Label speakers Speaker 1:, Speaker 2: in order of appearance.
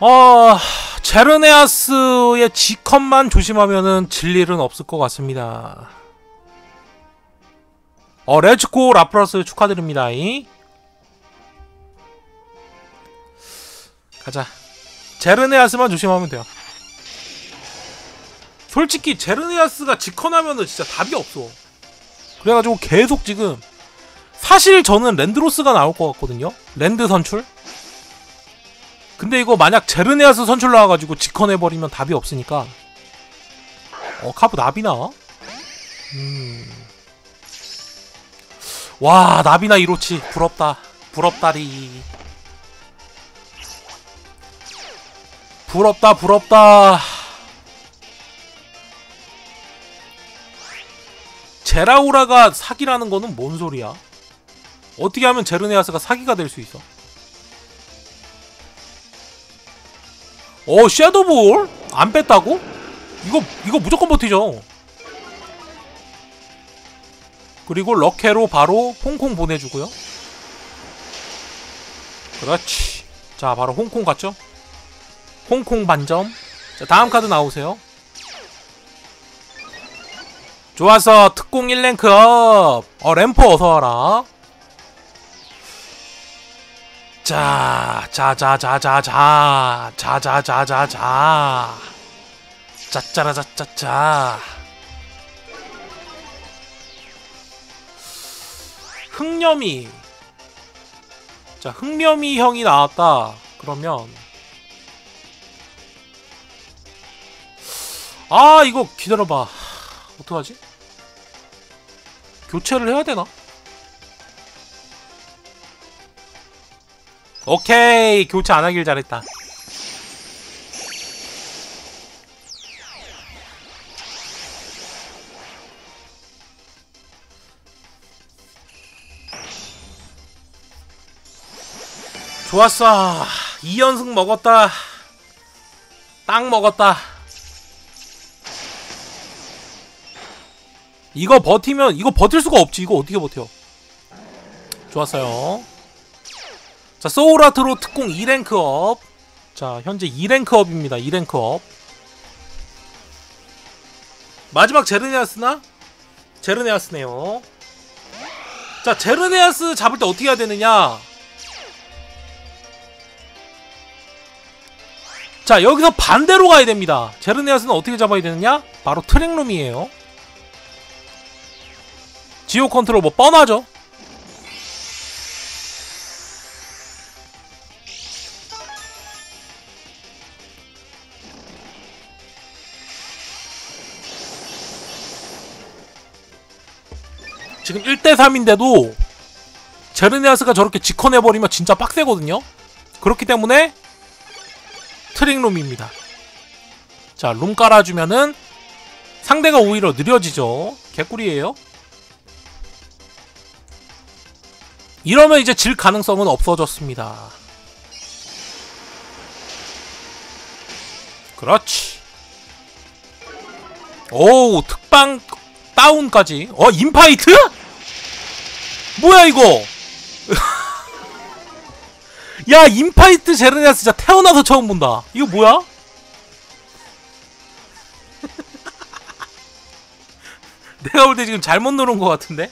Speaker 1: 어... 제르네아스의 G컷만 조심하면은 질 일은 없을 것 같습니다. 어, 레츠고 라프라스 축하드립니다. 이. 가자. 제르네아스만 조심하면 돼요. 솔직히 제르네아스가 직커나면은 진짜 답이 없어. 그래가지고 계속 지금 사실 저는 랜드로스가 나올 것 같거든요. 랜드 선출. 근데 이거 만약 제르네아스 선출 나와가지고 직커내버리면 답이 없으니까. 어 카브 나비나? 음. 와 나비나 이로치 부럽다. 부럽다리. 부럽다 부럽다. 제라우라가 사기라는 거는 뭔 소리야? 어떻게 하면 제르네아스가 사기가 될 수 있어? 어 섀도볼? 안 뺐다고? 이거 이거 무조건 버티죠. 그리고 럭케로 바로 홍콩 보내주고요. 그렇지. 자 바로 홍콩 갔죠? 홍콩 반점. 자 다음 카드 나오세요. 좋아서 특공 1랭크 업! 어 램퍼 어서와라 자, 자자자자자, 자자자자자, 짜짜라 짜짜 자 흑념이 자, 흑념이 형이 나왔다. 그러면 아, 이거 기다려봐. 어떡하지? 교체를 해야 되나? 오케이 교체 안 하길 잘했다. 좋았어. 2연승 먹었다. 딱 먹었다. 이거 버티면 이거 버틸 수가 없지. 이거 어떻게 버텨? 좋았어요 자 소울아트로 특공 2랭크업. 자 현재 2랭크업입니다 2랭크업. 마지막 제르네아스나? 제르네아스네요. 자 제르네아스 잡을 때 어떻게 해야 되느냐? 자 여기서 반대로 가야 됩니다. 제르네아스는 어떻게 잡아야 되느냐? 바로 트랙룸이에요. 지오 컨트롤 뭐 뻔하죠 지금 1대3인데도 제르네아스가 저렇게 직커내버리면 진짜 빡세거든요? 그렇기 때문에 트릭룸입니다. 자, 룸 깔아주면은 상대가 오히려 느려지죠. 개꿀이에요. 이러면 이제 질 가능성은 없어졌습니다. 그렇지. 오, 특방 다운까지. 어, 인파이트? 뭐야, 이거? 야, 인파이트 제르네아스 진짜 태어나서 처음 본다. 이거 뭐야? 내가 볼 때 지금 잘못 누른 것 같은데?